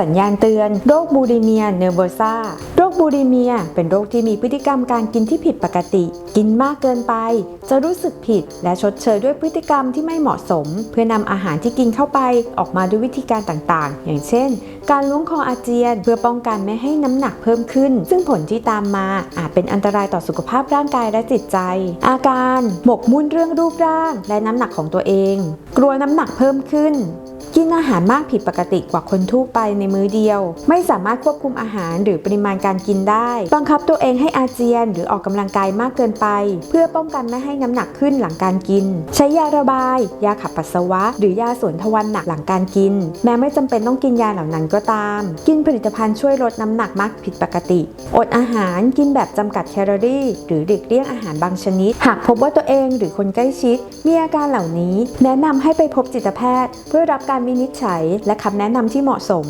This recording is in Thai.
สัญญาณเตือน โรคบูลิเมียเนอร์โวซาโรคบูลิเมียเป็นโรคที่มีพฤติกรรมการกินที่ผิดปกติ กินมากเกินไป จะรู้สึกผิด และชดเชยด้วยพฤติกรรมที่ไม่เหมาะสม เพื่อนำอาหารที่กินเข้าไปออกมาด้วยวิธีการต่างๆ อย่างเช่น การล้วงคออาเจียน เพื่อป้องกันไม่ให้น้ำหนักเพิ่มขึ้น ซึ่งผลที่ตามมาอาจเป็นอันตรายต่อสุขภาพร่างกายและจิตใจ อาการหมกมุ่นเรื่องรูปร่าง และน้ำหนักของตัวเอง กลัวน้ำหนักเพิ่มขึ้น กินอาหารมากผิดปกติกว่าคนทั่วไปในมื้อเดียว ไม่สามารถควบคุมอาหารหรือปริมาณการกินได้ บังคับตัวเองให้อาเจียนหรือออกกำลังกายมากเกินไป เพื่อป้องกันไม่ให้น้ำหนักขึ้นหลังการกิน ใช้ยาระบาย ยาขับปัสสาวะ หรือยาสวนทวารหนักหลังการกิน แม้ไม่จำเป็นต้องกินยาเหล่านั้นก็ตาม กินผลิตภัณฑ์ช่วยลดน้ำหนักมากผิดปกติ อดอาหารกินแบบจำกัดแคลอรี่ หรือหลีกเลี่ยงอาหารบางชนิด หากพบว่าตัวเองหรือคนใกล้ชิด มีอาการเหล่านี้ แนะนำให้ไปพบจิตแพทย์ เพื่อรับการวินิจฉัย และคำแนะนำที่เหมาะสม